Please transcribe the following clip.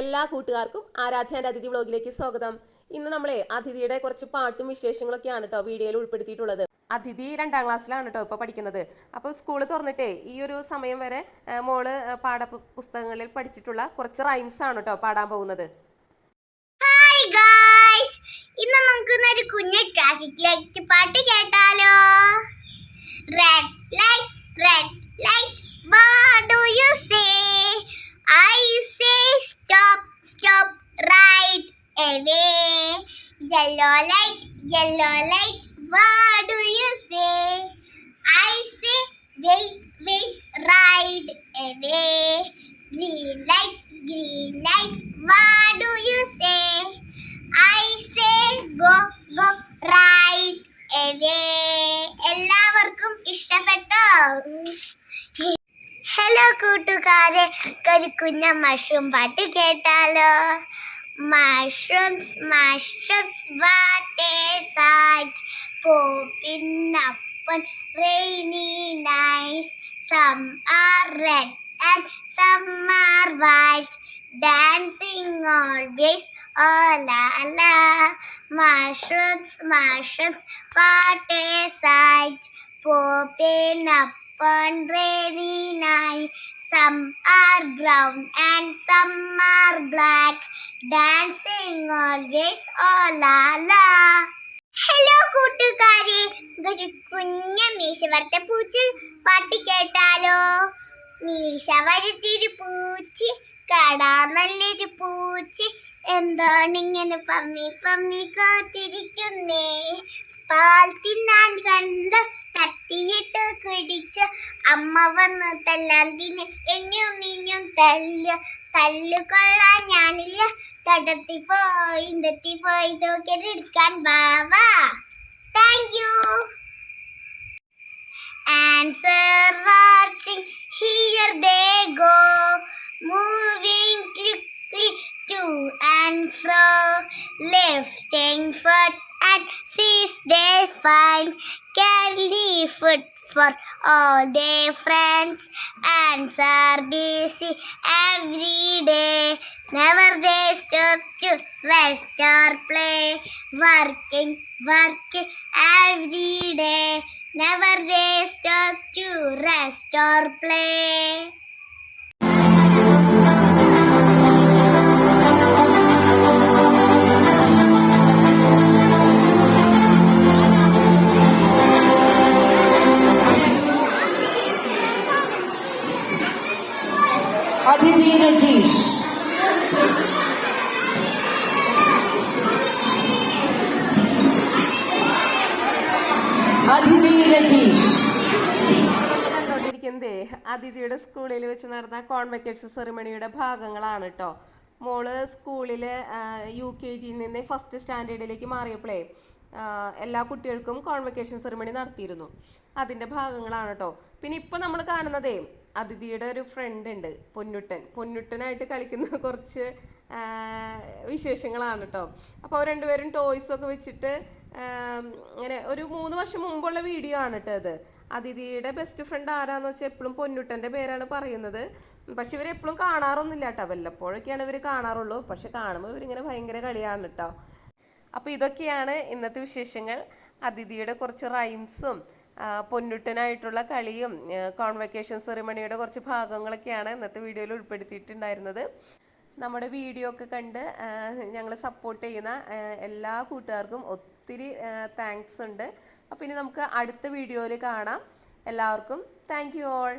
എല്ലാ കൂട്ടുകാർക്കും ആരാധ്യാന്റെ അതിഥി വ്ളോഗിലേക്ക് സ്വാഗതം. ഇന്ന് നമ്മളെ അതിഥിയുടെ കുറച്ച് പാട്ടും വിശേഷങ്ങളൊക്കെയാണ് കേട്ടോ വീഡിയോയിൽ ഉൾപ്പെടുത്തിയിട്ടുള്ളത്. അതിഥി രണ്ടാം ക്ലാസ്സിലാണ് കേട്ടോ ഇപ്പോൾ പഠിക്കുന്നത്. അപ്പോൾ സ്കൂൾ തുറന്നിട്ടേ ഈ ഒരു സമയം വരെ മോൾ പാഠ പുസ്തകങ്ങളിൽ പഠിച്ചിട്ടുള്ള കുറച്ച് റൈംസ് ആണ് കേട്ടോ പാടാൻ പോകുന്നത്. ഹായ് ഇന്ന് നമുക്ക് ഒരു കുഞ്ഞു ട്രാഫിക് ലൈറ്റ് പാട്ട് കേട്ടാലോ. Stop away. Yellow light, yellow light, what do you say? I say, wait, wait, right away. green light green light what do you say i say go go right away എല്ലാവർക്കും ഇഷ്ടപ്പെട്ടോ hello കൂട്ടുകാരെ കരിക്കുഞ്ഞ മഷും പാട്ട് കേട്ടാലോ Mushrooms, mushrooms, what a sight. Popping up on rainy nights. Some are red and some are white. Dancing always, oh la la. Mushrooms, mushrooms, what a sight. Popping up on rainy nights. Some are brown and some are black. Dancing always la la. ഹലോ കൂട്ടുകാരെ. ഒരു കുഞ്ഞ മീശ വരത്ത പൂച്ച പാട്ട് കേട്ടാലോ? മീശ വരുത്തിയൊരു പൂച്ചി കടാമല്ലൊരു പൂച്ചി. എന്താണിങ്ങനെ പമ്മി പമ്മി കാത്തിരിക്കുന്നേ? പാൽ തിന്നാൻ കണ്ട തട്ടിയിട്ട് കുടിച്ച അമ്മ വന്ന് തല്ലാൻ തിന്നെ എന്നും നിന്നും തല്ല. തല്ലുകൊള്ളാൻ ഞാനില്ല. തടത്തി പോയി ഇന്നത്തി പോയി നോക്കിയിട്ട് എടുക്കാൻ Bava thank you Answer watching here they go moving quickly to and fro lifting foot and sees they find, candy food for all their friends. Answer busy every day, never they stop to rest or play, working, working every day. Never they stop to rest or play. അതിഥി രജീഷ് അതിഥി രജീഷ് അതിഥിയുടെ സ്കൂളിൽ വെച്ച് നടന്ന convocation സെറിമണിയുടെ ഭാഗങ്ങളാണ് കേട്ടോ മോൾ സ്കൂളിൽ U K ജിയിൽ നിന്ന് ഫസ്റ്റ് സ്റ്റാൻഡേർഡിലേക്ക് മാറിയപ്പോഴേ എല്ലാ കുട്ടികൾക്കും കോൺവെക്കേഷൻ സെറിമണി നടത്തിയിരുന്നു. അതിന്റെ ഭാഗങ്ങളാണ് കേട്ടോ പിന്നെ ഇപ്പൊ നമ്മൾ കാണുന്നതേ അതിഥിയുടെ ഒരു ഫ്രണ്ട് ഉണ്ട് പൊന്നുട്ടൻ. പൊന്നുട്ടനായിട്ട് കളിക്കുന്ന കുറച്ച് വിശേഷങ്ങളാണ് കേട്ടോ അപ്പോൾ അവർ രണ്ടുപേരും ടോയ്സ് ഒക്കെ വെച്ചിട്ട് ഇങ്ങനെ ഒരു മൂന്ന് വർഷം മുമ്പുള്ള വീഡിയോ ആണ് കേട്ടോ അത്. അതിഥിയുടെ ബെസ്റ്റ് ഫ്രണ്ട് ആരാന്ന് വെച്ചാൽ എപ്പോഴും പൊന്നുട്ടന്റെ പേരാണ് പറയുന്നത്. പക്ഷെ ഇവർ എപ്പോഴും കാണാറൊന്നുമില്ല കേട്ടോ വല്ലപ്പോഴൊക്കെയാണ് ഇവർ കാണാറുള്ളൂ. പക്ഷെ കാണുമ്പോൾ ഇവരിങ്ങനെ ഭയങ്കര കളിയാണ് കേട്ടോ അപ്പോൾ ഇതൊക്കെയാണ് ഇന്നത്തെ വിശേഷങ്ങൾ. അതിഥിയുടെ കുറച്ച് റൈംസും പൊന്നുട്ടനായിട്ടുള്ള കളിയും കോൺവെക്കേഷൻ സെറിമണിയുടെ കുറച്ച് ഭാഗങ്ങളൊക്കെയാണ് ഇന്നത്തെ വീഡിയോയിൽ ഉൾപ്പെടുത്തിയിട്ടുണ്ടായിരുന്നത്. നമ്മുടെ വീഡിയോ ഒക്കെ കണ്ട് ഞങ്ങൾ സപ്പോർട്ട് ചെയ്യുന്ന എല്ലാ കൂട്ടുകാർക്കും ഒത്തിരി താങ്ക്സ് ഉണ്ട്. അപ്പോൾ ഇനി നമുക്ക് അടുത്ത വീഡിയോയിൽ കാണാം. എല്ലാവർക്കും താങ്ക് യു ഓൾ